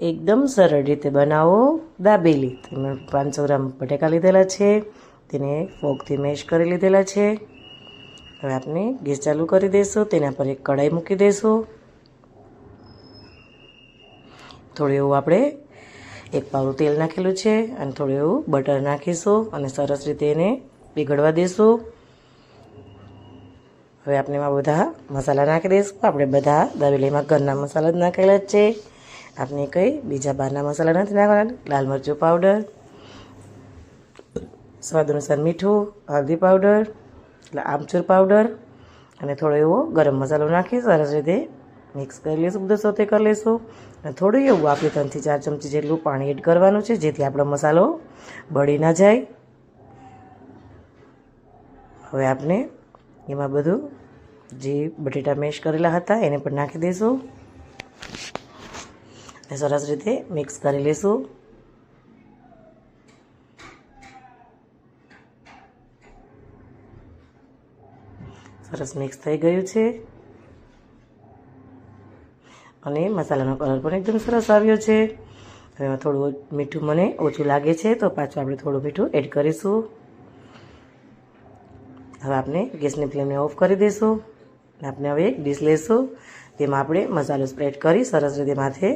એકદમ સરળ રીતે બનાવો દાબેલી. તેમાં પાંચસો ગ્રામ બટેકા લીધેલા છે, તેને ફોગથી મેશ કરી લીધેલા છે. હવે આપણે ગેસ ચાલુ કરી દઈશું તેના પર એક કઢાઈ મૂકી દઈશું થોડું એવું આપણે એક પાવડું તેલ નાખેલું છે અને થોડું એવું બટર નાખીશું અને સરસ રીતે એને પીગળવા દઈશું હવે આપણે એમાં બધા મસાલા નાખી દઈશું આપણે બધા દાબેલીમાં ઘરના મસાલા જ નાખેલા છે. આપણે કંઈ બીજા બહારના મસાલા નથી નાખવાના. લાલ મરચું પાવડર સ્વાદ અનુસાર મીઠું હળદી પાવડર એટલે આમચૂર પાવડર અને થોડો એવો ગરમ મસાલો નાખી સરસ રીતે મિક્સ કરી લઈશું, બધું સોતે કરી લઈશું. અને થોડું એવું આપણે ત્રણથી ચાર ચમચી જેટલું પાણી એડ કરવાનું છે, જેથી આપણો મસાલો બળી ના જાય. હવે આપણે એમાં બધું જે બટેટા મેશ કરેલા હતા એને પણ નાખી દઈશું. અને સરસ રીતે મિક્સ કરી લઈશું. સરસ મિક્સ થઈ ગયું છે. અને મસાલાનો કલર પણ એકદમ સરસ આવ્યો છે. એમાં થોડું મીઠું મને ઓછું લાગે છે, તો પાછું આપણે થોડું મીઠું એડ કરીશું. હવે આપણે ગેસની ફ્લેમને ઓફ કરી દઈશું. અને આપણે હવે એક ડીશ લઈશું. તેમાં આપણે મસાલો સ્પ્રેડ કરી સરસ રીતે માથે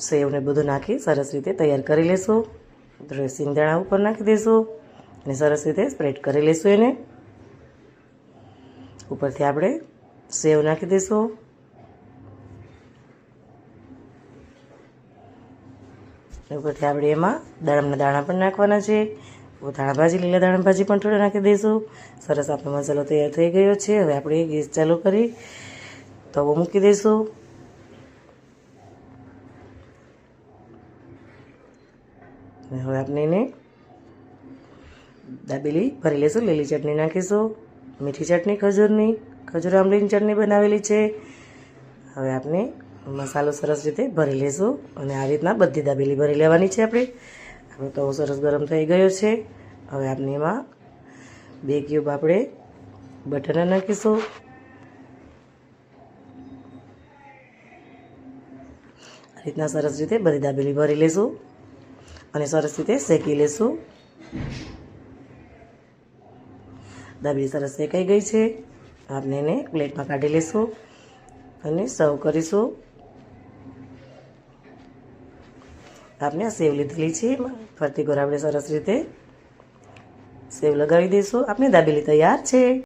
સેવને બધું નાખી સરસ રીતે તૈયાર કરી લઈશું થોડું દાણા ઉપર નાખી દઈશું અને સરસ રીતે સ્પ્રેડ કરી લઈશું એને. ઉપરથી આપણે સેવ નાખી દઈશું ઉપરથી આપણે એમાં દાડમના દાણા પણ નાખવાના છે. ધાણા ભાજી, લીલા દાણા ભાજી પણ થોડા નાખી દઈશું સરસ આપણો મસાલો તૈયાર થઈ ગયો છે. હવે આપણે ગેસ ચાલુ કરી તવો મૂકી દઈશું. અને હવે આપણે એને દાબેલી ભરી લઈશું, લીલી ચટણી નાખીશું, મીઠી ચટણી, ખજૂરની, ખજૂર આંબલીની ચટણી બનાવેલી છે. હવે આપણે મસાલો સરસ રીતે ભરી લઈશું અને આ રીતના બધી દાબેલી ભરી લેવાની છે આપણે. આપણો તવો સરસ ગરમ થઈ ગયો છે. હવે આપણે એમાં બે ક્યુબ આપણે બટરના નાખીશું. રીતના સરસ રીતે બધી દાબેલી ભરી લઈશું અને સરસ રીતે શેકી લઈશું દાબેલી સરસ શેકાઈ ગઈ છે. આપણે એને પ્લેટમાં કાઢી લઈશું અને સર્વ કરીશું. આપણે આ સેવ લીધેલી છે. ફરતી ગોર આપણે સરસ રીતે સેવ લગાવી દઈશું. આપણે દાબેલી તૈયાર છે.